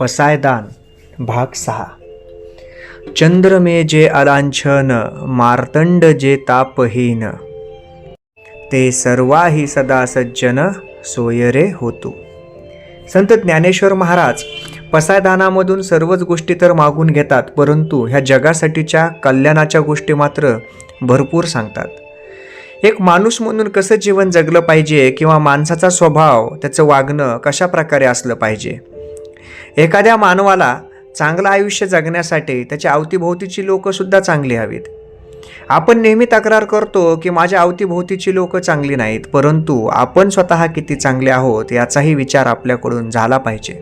पसायदान भाग सहा. चंद्रमे जे अलांछन मार्तंड जे तापहीन. ते सर्वाही सदा सज्जन सोयरे होतो. संत ज्ञानेश्वर महाराज पसायदानामधून सर्वच गोष्टी तर मागून घेतात परंतु ह्या जगासाठीच्या कल्याणाच्या गोष्टी मात्र भरपूर सांगतात. एक माणूस म्हणून कसं जीवन जगलं पाहिजे किंवा माणसाचा स्वभाव त्याचं वागणं कशा प्रकारे असलं पाहिजे? एखाद्या मानवाला चांगलं आयुष्य जगण्यासाठी त्याच्या अवतीभोवतीची लोकंसुद्धा चांगली हवीत. आपण नेहमी तक्रार करतो की माझ्या अवतीभोवतीची लोकं चांगली नाहीत परंतु आपण स्वतः किती चांगले आहोत याचाही विचार आपल्याकडून झाला पाहिजे.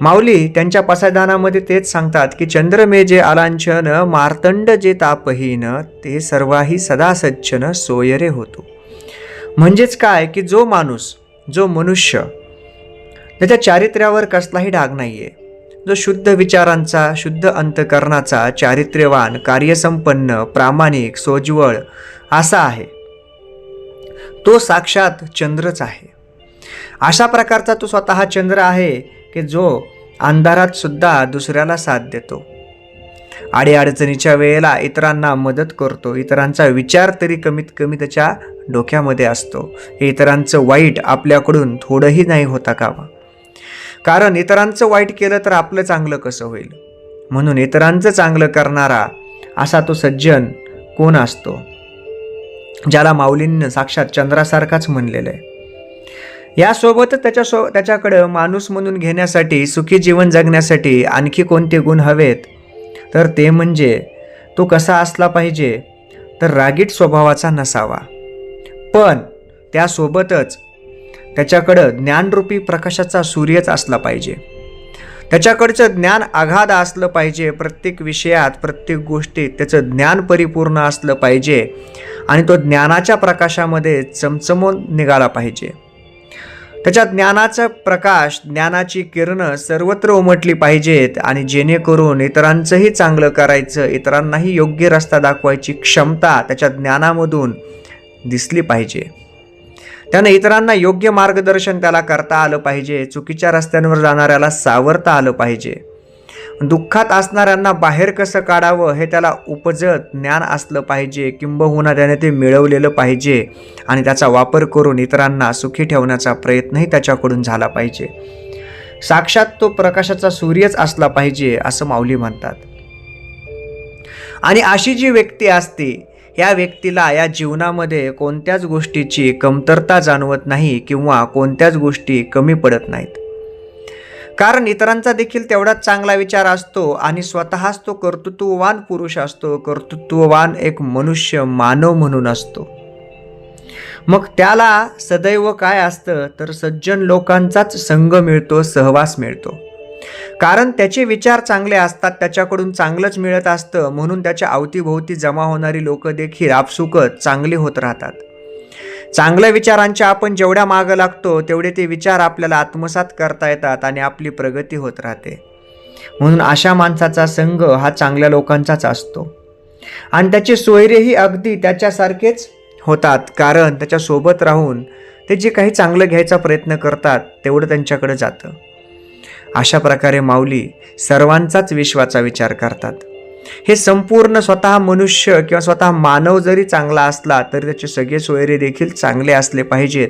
माऊली त्यांच्या पसायदानामध्ये तेच सांगतात की चंद्रमे जे आलांछन मार्तंड जे तापहीन ते सर्वाही सदा सज्जन सोयरे होतो. म्हणजेच काय की जो माणूस जो मनुष्य त्याच्या चारित्र्यावर कसलाही डाग नाहीये. जो शुद्ध विचारांचा शुद्ध अंतकरणाचा चारित्र्यवान कार्यसंपन्न प्रामाणिक सोज्वळ असा आहे. तो साक्षात चंद्रच आहे. अशा प्रकारचा तो स्वतः चंद्र आहे की जो अंधारात सुद्धा दुसऱ्याला साथ देतो. अडीअडचणीच्या वेळेला इतरांना मदत करतो. इतरांचा विचार तरी कमीत कमी त्याच्या डोक्यामध्ये असतो. इतरांचं वाईट आपल्याकडून थोडंही नाही होता कामा. कारण इतरांचं वाईट केलं तर आपलं चांगलं कसं होईल? म्हणून इतरांचं चांगलं करणारा असा तो सज्जन कोण असतो? ज्याला माऊलींनं साक्षात चंद्रासारखाच म्हणलेलं आहे. यासोबतच त्याच्या सो त्याच्याकडं माणूस म्हणून घेण्यासाठी सुखी जीवन जगण्यासाठी आणखी कोणते गुण हवेत? तर ते म्हणजे तो कसा असला पाहिजे तर रागीट स्वभावाचा नसावा. पण त्यासोबतच त्याच्याकडं ज्ञानरूपी प्रकाशाचा सूर्यच असला पाहिजे. त्याच्याकडचं ज्ञान अगाध असलं पाहिजे प्रत्येक विषयात प्रत्येक गोष्टीत त्याचं ज्ञान परिपूर्ण असलं पाहिजे आणि तो ज्ञानाच्या प्रकाशामध्ये चमचमून निघाला पाहिजे. त्याच्या ज्ञानाचा प्रकाश ज्ञानाची किरणं सर्वत्र उमटली पाहिजेत आणि जेणेकरून इतरांचंही चांगलं करायचं इतरांनाही योग्य रस्ता दाखवायची क्षमता त्याच्या ज्ञानामधून दिसली पाहिजे. त्यानं इतरांना योग्य मार्गदर्शन त्याला करता आलं पाहिजे चुकीच्या रस्त्यांवर जाणाऱ्याला सावरता आलं पाहिजे. दुःखात असणाऱ्यांना बाहेर कसं काढावं हे त्याला उपजत ज्ञान असलं पाहिजे किंबहुना त्याने ते मिळवलेलं पाहिजे आणि त्याचा वापर करून इतरांना सुखी ठेवण्याचा प्रयत्नही त्याच्याकडून झाला पाहिजे. साक्षात तो प्रकाशाचा सूर्यच असला पाहिजे असं माऊली म्हणतात. आणि अशी जी व्यक्ती असते या व्यक्तीला या जीवनामध्ये कोणत्याच गोष्टीची कमतरता जाणवत नाही किंवा कोणत्याच गोष्टी कमी पडत नाहीत. कारण इतरांचा देखील तेवढाच चांगला विचार असतो आणि स्वतःच तो कर्तृत्ववान पुरुष असतो. कर्तृत्ववान एक मनुष्य मानव म्हणून असतो. मग त्याला सदैव काय असतं? तर सज्जन लोकांचाच संघ मिळतो सहवास मिळतो. कारण त्याचे विचार चांगले असतात त्याच्याकडून चांगलंच मिळत असतं म्हणून त्याच्या अवतीभोवती जमा होणारी लोक देखील आपसुकत चांगली होत राहतात. चांगल्या विचारांच्या आपण जेवढ्या मागं लागतो तेवढे ते विचार आपल्याला आत्मसात करता येतात आणि आपली प्रगती होत राहते. म्हणून अशा माणसाचा संघ हा चांगल्या लोकांचाच असतो. आणि त्याचे सोयरेही अगदी त्याच्यासारखेच होतात कारण त्याच्यासोबत राहून ते जे काही चांगलं घ्यायचा प्रयत्न करतात तेवढं त्यांच्याकडे जातं. अशा प्रकारे माऊली सर्वांचाच विश्वाचा विचार करतात. हे संपूर्ण स्वतः मनुष्य किंवा स्वतः मानव जरी चांगला असला तरी त्याचे सगळे सोयरे देखील चांगले असले पाहिजेत.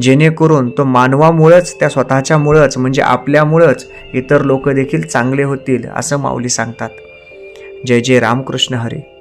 जेणेकरून तो मानवामुळंच त्या स्वतःच्यामुळंच म्हणजे आपल्यामुळंच इतर लोक देखील चांगले होतील असं माऊली सांगतात. जय जय रामकृष्ण हरी.